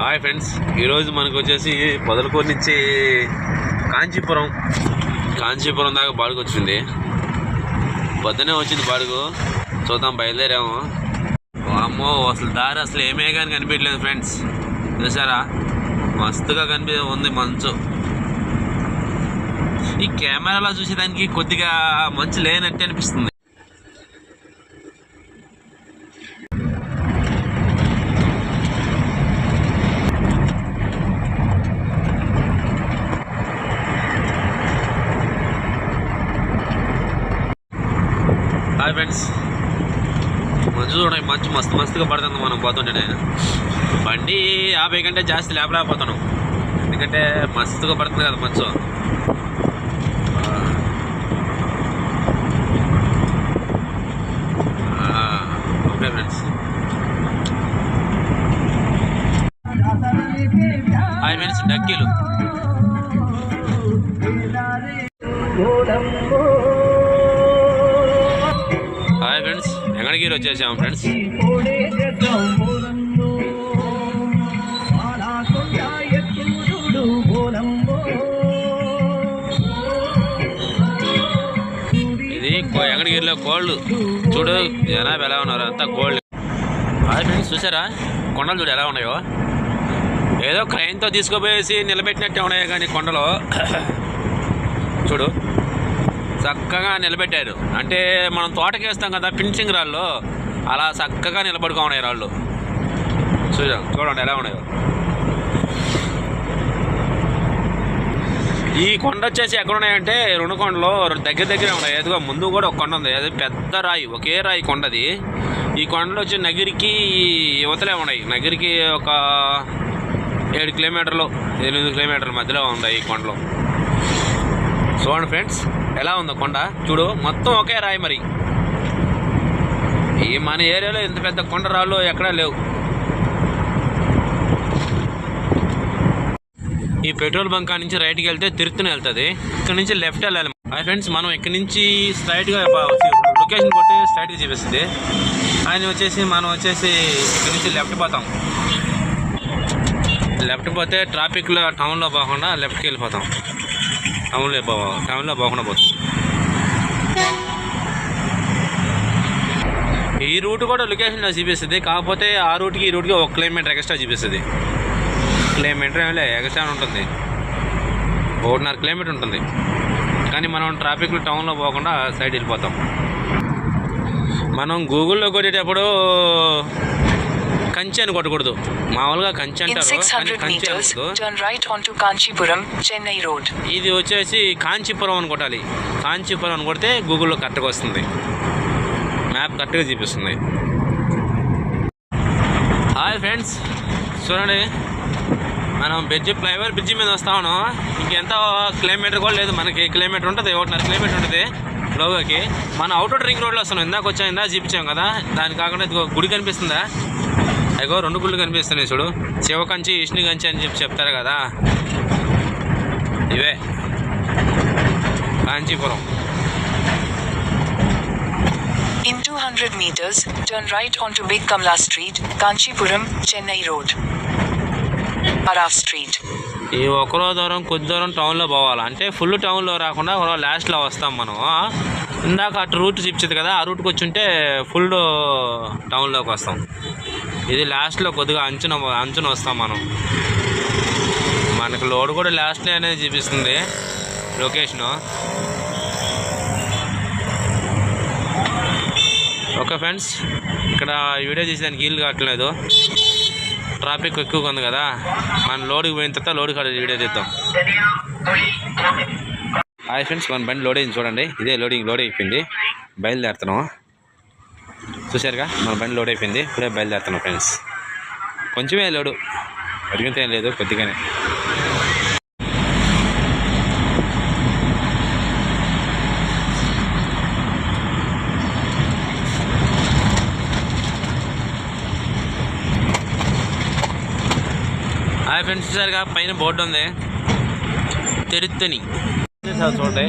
Hi friends ఈరోజు మనకు వచ్చేసి పొదలకూరు నుంచి కాంచీపురం కాంచీపురం దాకా బాడుగు వచ్చింది పొద్దునే వచ్చింది బాడుగు చూద్దాం బయలుదేరాము. అమ్మో అసలు దారి అసలు ఏమే కానీ కనిపించలేదు ఫ్రెండ్స్. చూసారా? మస్తుగా కనిపి ఉంది మంచు. ఈ కెమెరాలో చూసేదానికి కొద్దిగా మంచు లేనట్టు అనిపిస్తుంది. హాయ్ ఫ్రెండ్స్ మంచు చూడండి మంచు మస్తు మస్తుగా పడుతుంది మనం పోతుంటే బండి యాభై కంటే జాస్తి లేపలేకపోతున్నాం ఎందుకంటే మస్తుగా పడుతుంది కదా మంచు. Okay friends. హాయ్ ఫ్రెండ్స్ డక్కీలు. ఫ్రెండ్స్ ఎంగడగిరి వచ్చేసాము ఫ్రెండ్స్ ఇది ఎంగడిగిరిలో కోళ్ళు. చూడు జనాభా ఎలా ఉన్నారు? అంతా కోళ్ళు. అది ఫ్రెండ్స్ చూసారా? కొండలు చూడు ఎలా ఉన్నాయో. ఏదో క్రైన్తో తీసుకుపోయేసి నిలబెట్టినట్టే ఉన్నాయి కానీ కొండలో. చూడు. చక్కగా నిలబెట్టారు. అంటే మనం తోటకి వేస్తాం కదా ఫినిషింగ్ రాళ్ళు. అలా చక్కగా నిలబడుకో ఉన్నాయి రాళ్ళు. చూసాం చూడండి ఎలా ఉన్నాయో. ఈ కొండ వచ్చేసి ఎక్కడ ఉన్నాయంటే రెండు కొండలు దగ్గర దగ్గర ఉన్నాయి. ఎదుగో ముందు కూడా ఒక కొండ ఉంది. అది పెద్ద రాయి ఒకే రాయి కొండది. ఈ కొండలు వచ్చి నగిరికి యువతలే ఉన్నాయి. నగిరికి ఒక ఏడు కిలోమీటర్లు ఎనిమిది కిలోమీటర్ల మధ్యలో ఉన్నాయి ఈ కొండలు. చూడండి ఫ్రెండ్స్. ఎలా ఉందో కొండ? చూడు మొత్తం ఒకే రాయి మరి. ఈ మన ఏరియాలో ఇంత పెద్ద కొండ రాళ్ళు ఎక్కడా లేవు. ఈ పెట్రోల్ బంక్ నుంచి రైట్కి వెళ్తే తిరుత్తూనే వెళ్తుంది. ఇక్కడ నుంచి లెఫ్ట్ వెళ్ళాలి. హాయ్ ఫ్రెండ్స్ మనం ఇక్కడ నుంచి స్ట్రైట్గా లొకేషన్ కొట్టి స్ట్రైట్గా చూపిస్తుంది. ఆయన వచ్చేసి మనం వచ్చేసి ఇక్కడ నుంచి లెఫ్ట్ పోతాం. లెఫ్ట్ పోతే ట్రాఫిక్లో టౌన్లో పోకుండా లెఫ్ట్కి వెళ్ళిపోతాం. టౌన్లో పో టౌన్లో పోకుండా పోతుంది. ఈ రూట్ కూడా లొకేషన్లో చూపిస్తుంది. కాకపోతే ఆ రూట్కి ఈ రూట్కి ఒక కిలోమీటర్ ఎక్స్ట్రా చూపిస్తుంది. కిలోమీటర్ ఏమిలే ఎక్స్ట్రా ఉంటుంది. ఒకటిన్నర కిలోమీటర్ ఉంటుంది. కానీ మనం ట్రాఫిక్లో టౌన్లో పోకుండా సైడ్ వెళ్ళిపోతాం. మనం గూగుల్లో కొట్టేటప్పుడు కంచి అని కొట్టకూడదు. మామూలుగా కంచి అంటారు. కానీ 600 కంచి meters, అనకూడదు turn right onto Kanchipuram, Chennai Road. ఇది వచ్చేసి కాంచీపురం అని కొట్టాలి. కాంచీపురం అని కొడితే గూగుల్లో కరెక్ట్గా వస్తుంది. మ్యాప్ కరెక్ట్గా చూపిస్తుంది. హాయ్ ఫ్రెండ్స్ చూడండి. మనం బ్రిడ్జి ఫ్లైఓవర్ బ్రిడ్జి మీద వస్తా ఉన్నాం. ఇంకెంత కిలోమీటర్ కూడా లేదు. మనకి కిలోమీటర్ ఉంటుంది. ఒకటిన్నర కిలోమీటర్ ఉంటుంది. లోగాకి. మన అవుటర్ రింగ్ రోడ్లో వస్తున్నాం. ఇందాక వచ్చాం ఇందాక చూపించాం కదా. దాని కాకుండా గుడి కనిపిస్తుందా? అదిగో రెండు గుళ్ళు కనిపిస్తున్నాయి చూడు. శివకంచి విష్ణు కంచి అని చెప్పి చెప్తారు కదా. ఇవే. Kanchipuram. In 200 meters, turn right onto Big Kamla Street, Kanchipuram, Chennai Road. Araf Street. ఈ ఒకరో దూరం కొద్ది దూరం టౌన్లో పోవాలి? అంటే ఫుల్ టౌన్లో రాకుండా ఒకరో లాస్ట్లో వస్తాం మనం ఇందాక అటు రూట్ చూపించింది కదా ఆ రూట్కి వచ్చి ఉంటే ఫుల్ టౌన్లోకి వస్తాం. ఇది లాస్ట్లో కొద్దిగా అంచున అంచున వస్తాం మనం. మనకు లోడ్ కూడా లాస్ట్లో అనేది చూపిస్తుంది. లొకేషను ఓకే ఫ్రెండ్స్ ఇక్కడ వీడియో తీసేదానికి వీలు కావట్లేదు. ట్రాఫిక్ ఎక్కువగా ఉంది కదా. మనం లోడ్కి పోయిన తర్వాత లోడ్ కాడ వీడియో తీద్దాం. హాయ్ ఫ్రెండ్స్ మన బండి లోడ్ అయింది చూడండి. ఇదే లోడింగ్ లోడ్ అయిపోయింది. బయలుదేరుతున్నాం. చూసారుగా మన బండి లోడ్ అయిపోయింది. ఇప్పుడే బయలుదేరుతున్నాం ఫ్రెండ్స్ కొంచెమే లోడు. అడిగితే ఏం లేదు కొద్దిగానే. హాయ్ ఫ్రెండ్స్ చూసారుగా పైన బోర్డు ఉంది. తెరుత్తని. చూడండి.